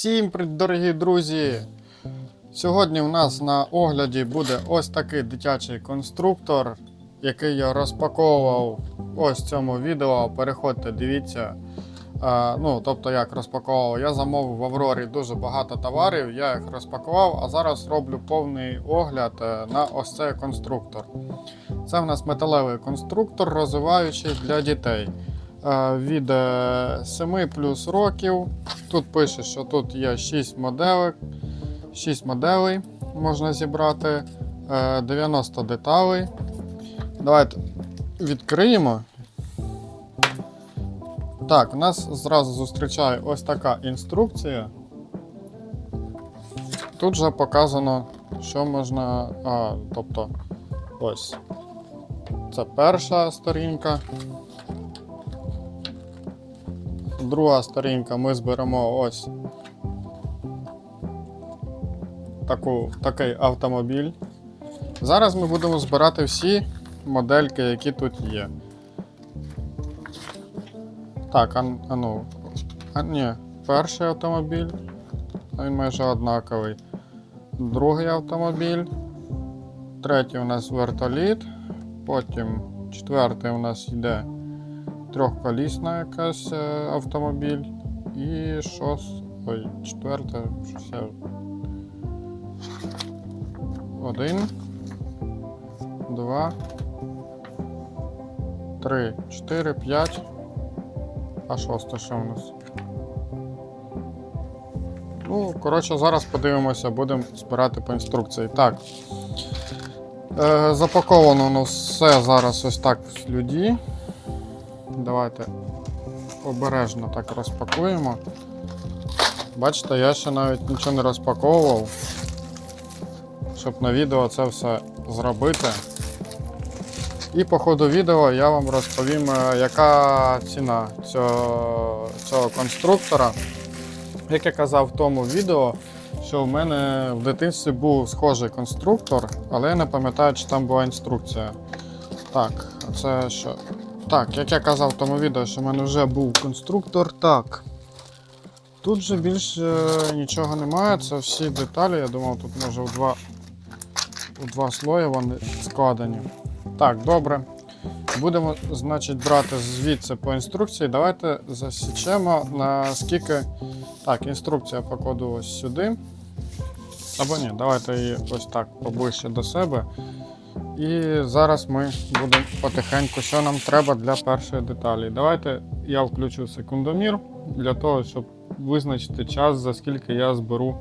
Всім дорогі друзі! Сьогодні у нас на огляді буде ось такий дитячий конструктор, який я розпаковував ось в цьому відео. Переходьте, дивіться. А, ну, тобто, як розпаковував, я замовив в Аврорі дуже багато товарів, я їх розпакував, а зараз роблю повний огляд е, на ось цей конструктор. Це в нас металевий конструктор, розвиваючий для дітей. Е, Від е, 7 плюс років. Тут пише, що тут є 6 моделей. 6 моделей можна зібрати, е, 90 деталей. Давайте відкриємо. Так, нас зразу зустрічає ось така інструкція. Тут же показано, що можна. А, тобто, ось. Це перша сторінка. Друга сторінка ми зберемо ось таку, такий автомобіль. Зараз ми будемо збирати всі модельки, які тут є. Так, а, а ну. А, ні, перший автомобіль. Він майже однаковий. Другий автомобіль. Третій у нас вертоліт. Потім четвертий у нас йде трьохколісна якась е, автомобіль. І шост. Ой, четверте, щось я. Один. Два. Три, чотири, п'ять. А шосте що у нас? Ну, коротше, зараз подивимося, будемо збирати по інструкції. Так. Е, запаковано у нас все зараз ось так в люді. Давайте обережно так розпакуємо. Бачите, я ще навіть нічого не розпаковував, щоб на відео це все зробити. І по ходу відео я вам розповім, е, яка ціна цього, цього конструктора. Як я казав в тому відео, що в мене в дитинстві був схожий конструктор, але я не пам'ятаю, чи там була інструкція. Так, це що? Так, як я казав в тому відео, що в мене вже був конструктор. Так. Тут же більше нічого немає, це всі деталі. Я думав, тут може у два, у два слої вони складені. Так, добре. Будемо, значить, брати звідси по інструкції. Давайте засічемо наскільки. Так, інструкція покладу ось сюди. Або ні, давайте її ось так поближче до себе. І зараз ми будемо потихеньку, що нам треба для першої деталі. Давайте я включу секундомір для того, щоб визначити час, за скільки я зберу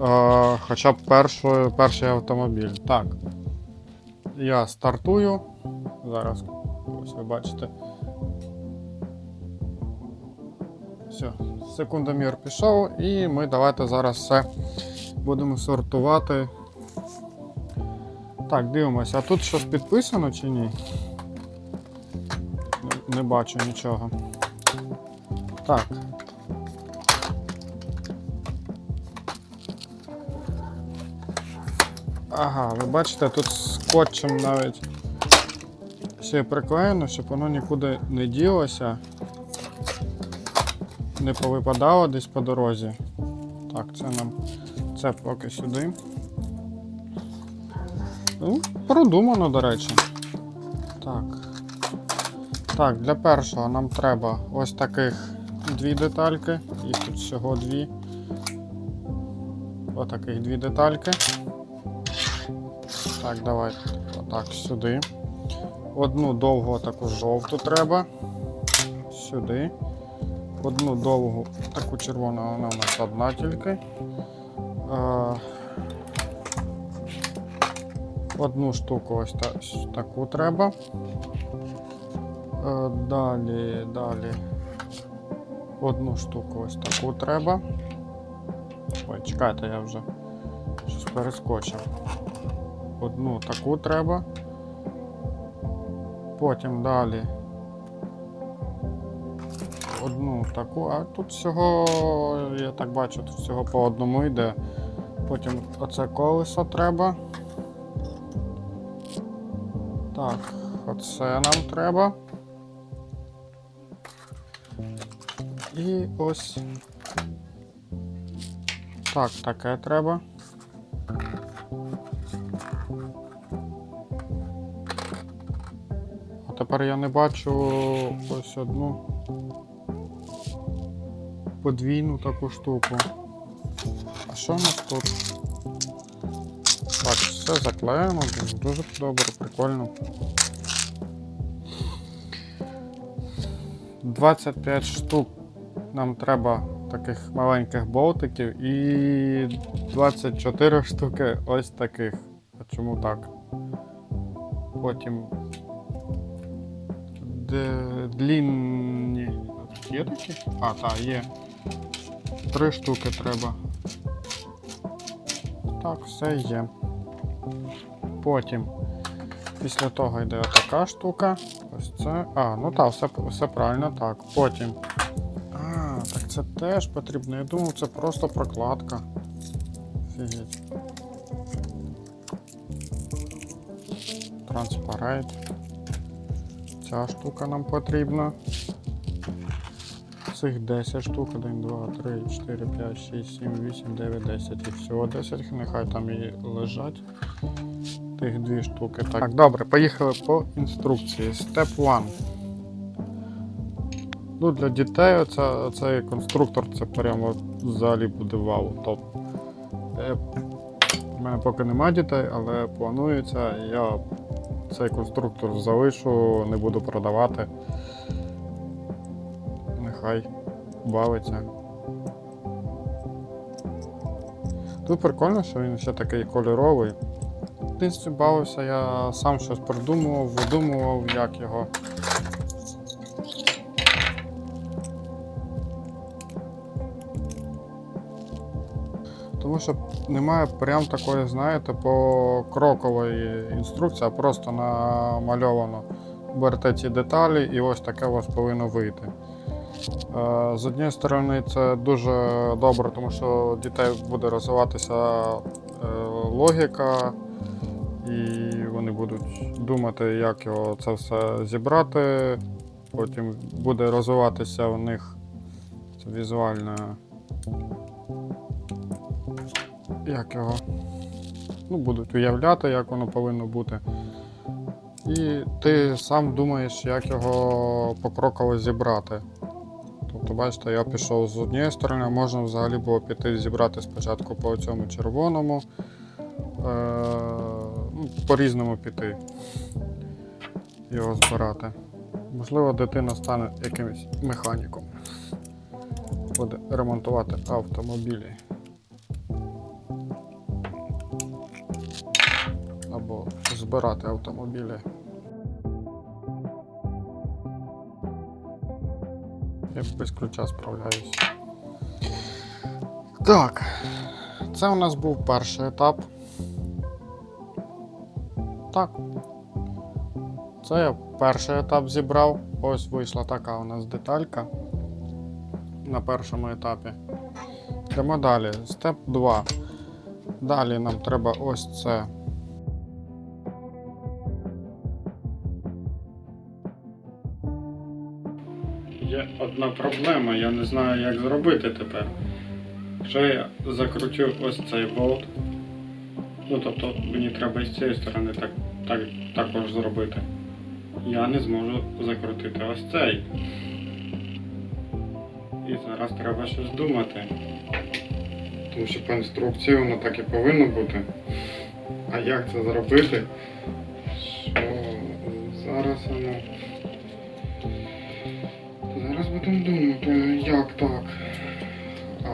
е, хоча б першою, перший автомобіль. Так. Я стартую. Зараз ось ви бачите. Все, секундомір пішов, і ми давайте зараз все будемо сортувати. Так, дивимося, а тут щось підписано чи ні? Не- бачу нічого. Так. Ага, ви бачите, тут скотчем навіть ще приклеєно, щоб воно нікуди не ділося. Не повипадало десь по дорозі. Так, це нам це поки сюди. Ну, продумано, до речі. Так. Так, для першого нам треба ось таких дві детальки. Їх тут всього дві. Отаких дві детальки. Так, давайте отак сюди. Одну довгу таку жовту треба. Сюди. Одну довгу, таку червону, вона у нас одна тільки. Одну штуку ось та- таку треба. Е, Далі, далі. Одну штуку ось таку треба. Ой, чекайте, я вже щось перескочив. Одну таку треба. Потім далі. Одну таку, а тут всього, я так бачу, тут всього по одному йде. Потім оце колесо треба. Так, оце нам треба. І ось Так, таке треба. А тепер я не бачу ось одну подвійну таку штуку. А що у нас тут? Так, все заклеєно, дуже, дуже добре, прикольно. 25 штук нам треба таких маленьких болтиків і 24 штуки ось таких. А чому так? Потім длінні. Є такі? А, так, є. Три штуки треба. Так, все є. Потім. Після того йде така штука. Ось це. А, ну так, все, все правильно, так. Потім. А, так це теж потрібно. Я думав, це просто прокладка. Офігеть. Транспарейт. Ця штука нам потрібна. Цих 10 штук, 1, 2, 3, 4, 5, 6, 7, 8, 9, 10 і всього 10, нехай там і лежать. Тих дві штуки. Так, так добре, поїхали по інструкції. Step 1. Ну, для дітей оця, цей конструктор це прямо взагалі буде вау. Топ. Е, У мене поки немає дітей, але планується. Я цей конструктор залишу, не буду продавати. Нехай бавиться. Тут прикольно, що він ще такий кольоровий. Дитинстві бавився, я сам щось придумував, видумував, як його. Тому що немає прям такої, знаєте, покрокової інструкції, а просто намальовано. Берете ці деталі і ось таке у вас повинно вийти. Е, З однієї сторони, це дуже добре, тому що дітей буде розвиватися е, логіка, і вони будуть думати, як його це все зібрати. Потім буде розвиватися у них це візуальне. Як його? Ну, будуть уявляти, як воно повинно бути. І ти сам думаєш, як його покроково зібрати. Тобто, бачите, я пішов з однієї сторони, можна взагалі було піти зібрати спочатку по цьому червоному, е- по-різному піти його збирати. Можливо, дитина стане якимось механіком. Буде ремонтувати автомобілі. Або збирати автомобілі. Я без ключа справляюсь. Так, це у нас був перший етап. Так. Це я перший етап зібрав. Ось вийшла така у нас деталька на першому етапі. Йдемо далі. Степ 2. Далі нам треба ось це. Є одна проблема, я не знаю, як зробити тепер. Якщо я закручу ось цей болт, ну тобто мені треба з цієї сторони так, так, також зробити. Я не зможу закрутити ось цей. І зараз треба щось думати. Тому що по інструкції воно так і повинно бути. А як це зробити? Що зараз воно. Зараз будемо думати, як так. А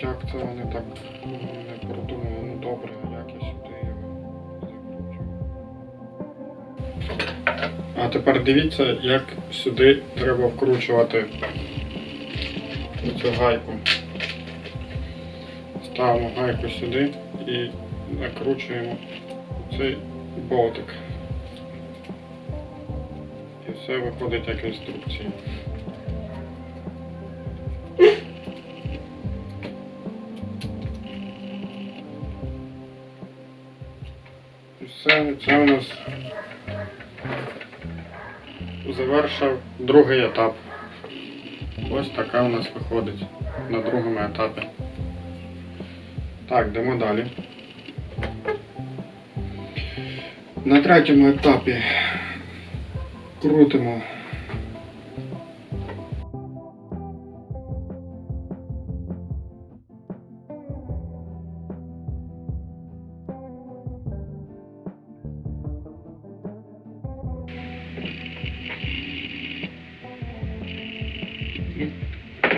як це вони так не продумали, ну добре, А тепер дивіться, як сюди треба вкручувати цю гайку. Ставимо гайку сюди і накручуємо цей болтик. І все виходить як інструкція. І все, це у нас завершив другий етап. Ось така у нас виходить на другому етапі. Так, йдемо далі. На третьому етапі крутимо.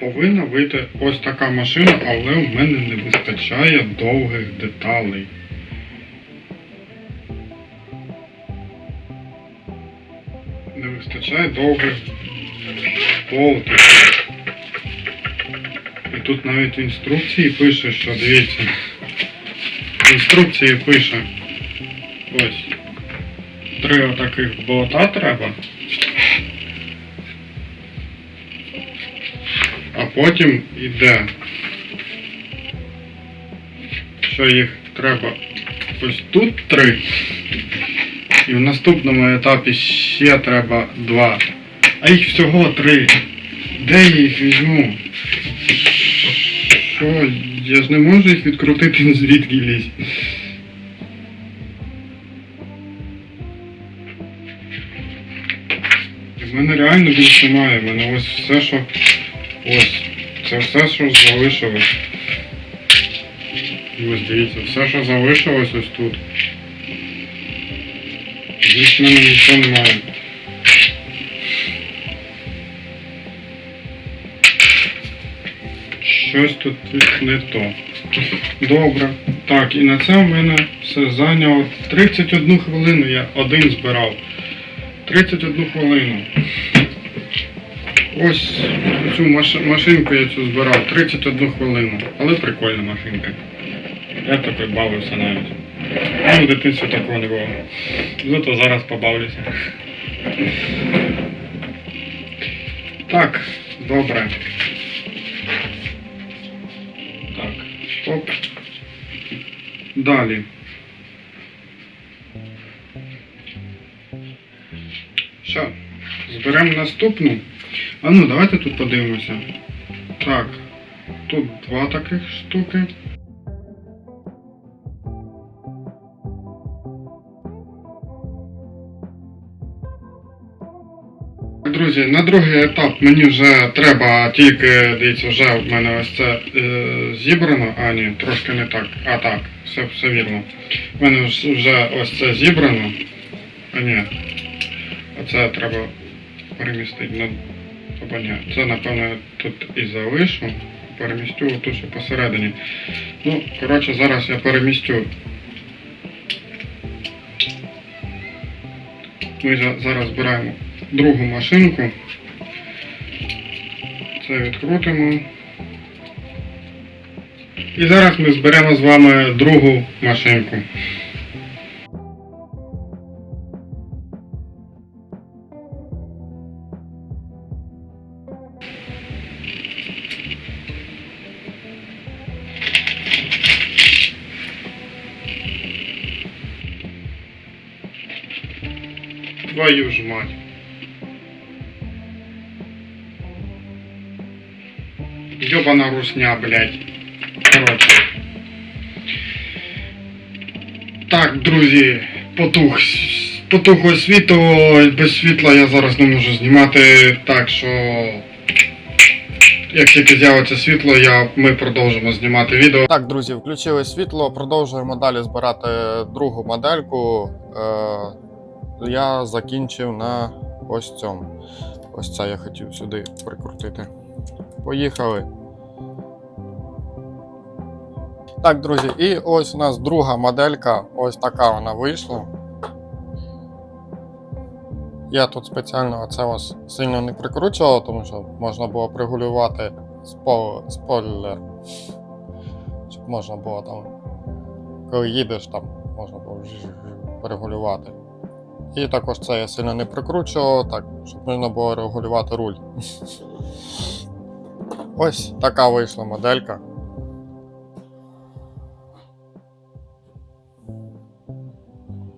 Повинна вийти ось така машина, але в мене не вистачає довгих деталей. Не вистачає довгих болтиків. І тут навіть інструкції пише, що дивіться. Інструкції пише. Ось. Три отаких болта треба. Потім йде, що їх треба ось тут три. І в наступному етапі ще треба два. А їх всього три. Де я їх візьму? Що? Я ж не можу їх відкрутити звідки лізь. В мене реально більше немає. В мене ось все, що. Ось. Це все, що залишилось. Ось дивіться, все, що залишилось ось тут. Більше в мене нічого немає. Щось тут не то. Добре. Так, і на це в мене все зайняло 31 хвилину. Я один збирав. 31 хвилину. Ось цю маш- машинку я цю збирав 31 хвилину. Але прикольна машинка. Я такий бавився навіть. Ну, в такого не було. Зато зараз побавлюся. Так, добре. Так, стоп. Далі. Що, зберемо наступну. А ну, давайте тут подивимося. Так, тут два таких штуки. Друзі, на другий етап мені вже треба тільки, дивіться, вже в мене ось це е, зібрано. А, ні, трошки не так. А так, все, все вірно. В мене вже ось це зібрано. А ні. Оце треба перемістити на. Або це напевно тут і залишу. Перемістю тут ще посередині. Ну, коротше, зараз я перемістю. Ми зараз збираємо другу машинку. Це відкрутимо. І зараз ми зберемо з вами другу машинку. Твою ж мать. Ёбана русня, блядь. Коротше. Так, друзі, потух. Потухло світло, без світла я зараз не можу знімати, так що. Як тільки з'явиться світло, я, ми продовжимо знімати відео. Так, друзі, включили світло, продовжуємо далі збирати другу модельку. Е, я закінчив на ось цьому. Ось це я хотів сюди прикрутити. Поїхали. Так, друзі, і ось у нас друга моделька. Ось така вона вийшла. Я тут спеціально це ось сильно не прикручував, тому що можна було пригулювати спойлер. Щоб можна було там, коли їдеш, там можна було перегулювати. І також це я сильно не прикручував, так, щоб можна було регулювати руль. Ось така вийшла моделька.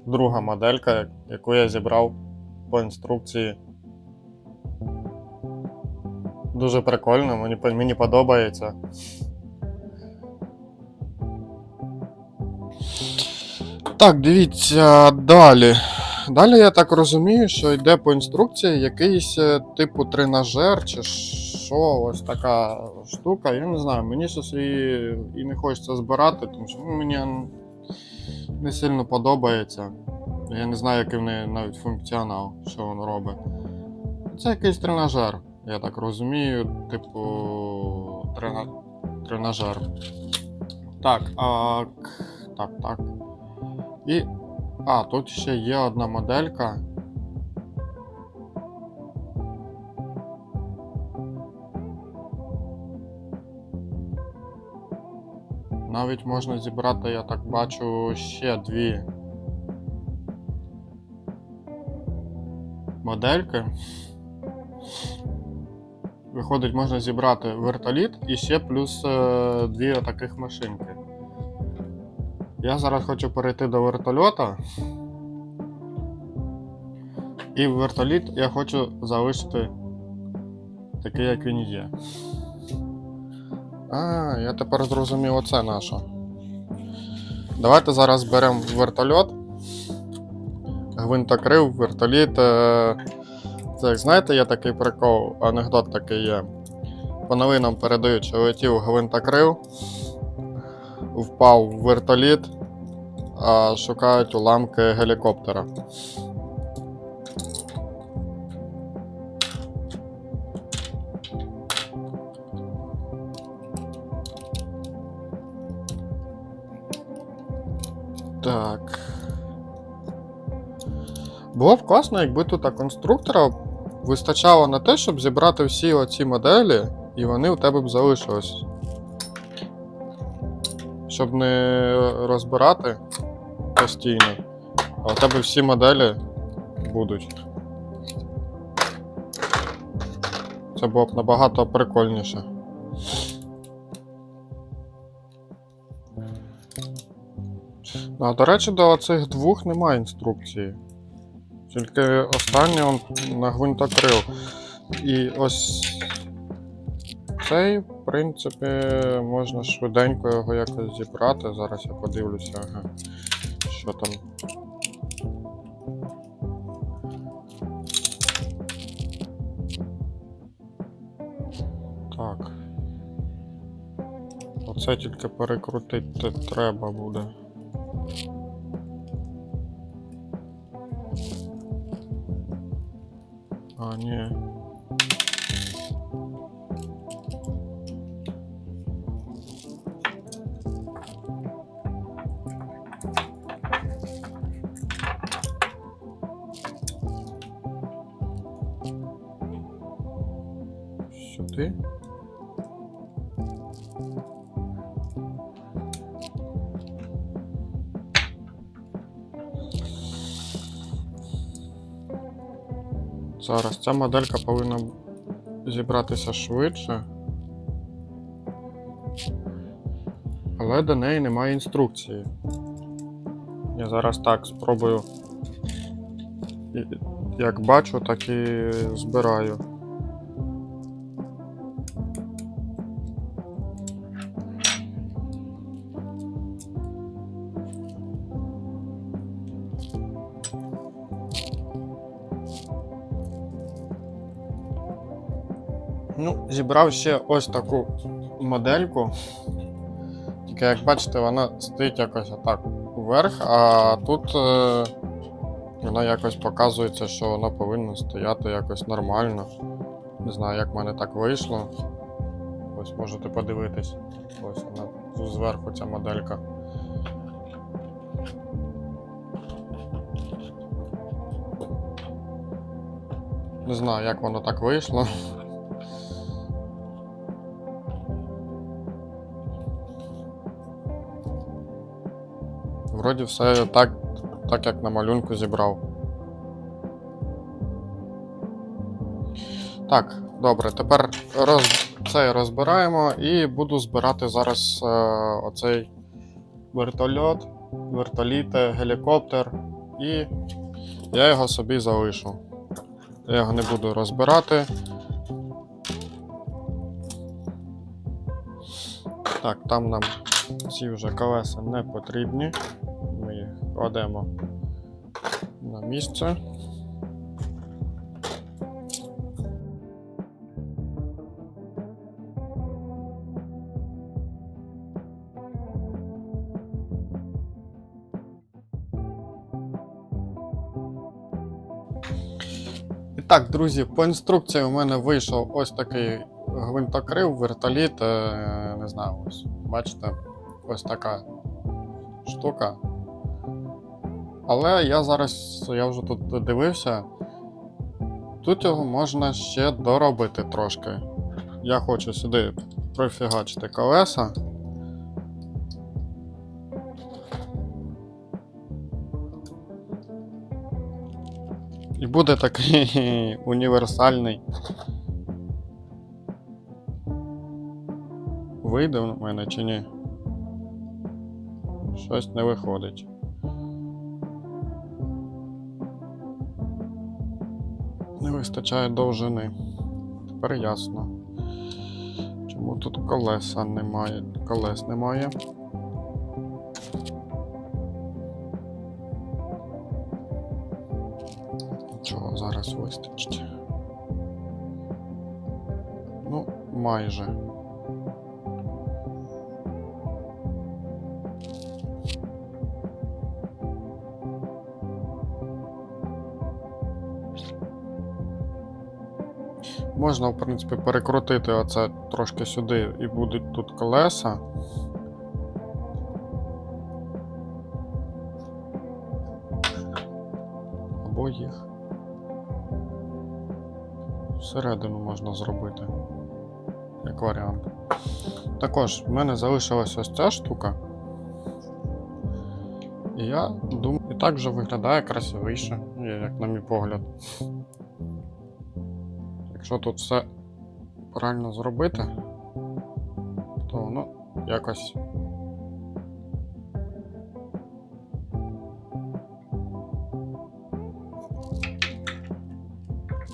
Друга моделька, яку я зібрав по інструкції. Дуже прикольно, мені, мені подобається. Так, дивіться далі. Далі я так розумію, що йде по інструкції якийсь е, типу тренажер чи що, ось така штука. Я не знаю, мені щось і, не хочеться збирати, тому що ну, мені не сильно подобається. Я не знаю, який в неї навіть функціонал, що воно робить. Це якийсь тренажер, я так розумію, типу трена... тренажер. Так, а... так, так. І. А, тут ще є одна моделька. Навіть можна зібрати, я так бачу, ще дві модельки. Виходить, можна зібрати вертоліт і ще плюс е, дві таких машинки. Я зараз хочу перейти до вертольота. І вертоліт я хочу залишити такий, як він є. А, я тепер зрозумів, оце наше. Давайте зараз беремо вертольот. Гвинтокрив, вертоліт. е, Це як знаєте, є такий прикол, анекдот такий є. По новинам передають, що летів гвинтокрив, впав в вертоліт, а шукають уламки гелікоптера. Так. Було б класно, якби тут конструктора вистачало на те, щоб зібрати всі оці моделі, і вони у тебе б залишились. Щоб не розбирати постійно. А у тебе всі моделі будуть. Це було б набагато прикольніше. А, до речі, до цих двох немає інструкції. Тільки останнє он на гвинтокрил. І ось цей, в принципі, можна швиденько його якось зібрати. Зараз я подивлюся, ага, що там. Так. Оце тільки перекрутити треба буде. А, ні. Зараз ця моделька повинна зібратися швидше. Але до неї немає інструкції. Я зараз так спробую. Як бачу, так і збираю. Зібрав ще ось таку модельку. Тільки як бачите, вона стоїть якось отак вверх, а тут е, вона якось показується, що вона повинна стояти якось нормально. Не знаю, як в мене так вийшло. Ось можете подивитись. Ось вона зверху ця моделька. Не знаю, як воно так вийшло. Вроді все так, так як на малюнку зібрав. Так, добре, тепер роз... цей розбираємо і буду збирати зараз е, оцей вертольот, вертоліт, гелікоптер, і я його собі залишу. Я його не буду розбирати. Так, там нам ці вже колеса не потрібні. Кладемо на місце. Так, друзі, по інструкції у мене вийшов ось такий гвинтокрив, вертоліт. е, Не знаю, ось. Бачите, ось така штука. Але я зараз, я вже тут дивився. Тут його можна ще доробити трошки. Я хочу сюди профігачити колеса. І буде такий універсальний. Вийде в мене чи ні? Щось не виходить. Вистачає довжини. Тепер ясно. Чому тут колеса немає? Колес немає. Чого зараз вистачить? Ну, майже. Можна, в принципі, перекрутити оце трошки сюди і будуть тут колеса. Або їх. Всередину можна зробити. Як варіант. Також в мене залишилась ось ця штука. І я думаю, і так вже виглядає красивіше, як на мій погляд. Якщо тут все правильно зробити, то воно якось.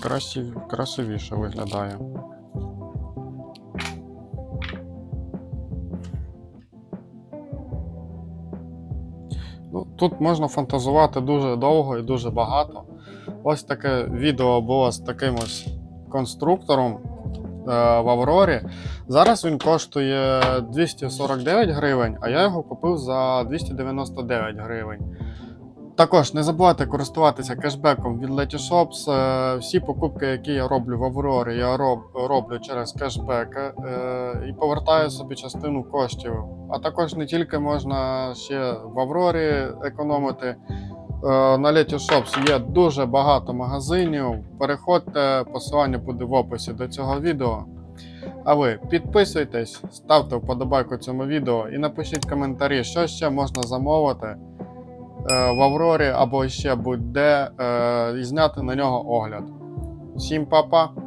Красив... красивіше виглядає. Ну, тут можна фантазувати дуже довго і дуже багато. Ось таке відео було з таким ось конструктором е, в Аврорі. Зараз він коштує 249 гривень, а я його купив за 299 гривень. Також не забувайте користуватися кешбеком від Letyshops. Е, Всі покупки, які я роблю в Аврорі, я роб, роблю через кешбек е, і повертаю собі частину коштів. А також не тільки можна ще в Аврорі економити. Е, На Letyshops є дуже багато магазинів. Переходьте, посилання буде в описі до цього відео. А ви підписуйтесь, ставте вподобайку цьому відео і напишіть коментарі, що ще можна замовити е, в Аврорі або ще будь-де е, і зняти на нього огляд. Всім па-па!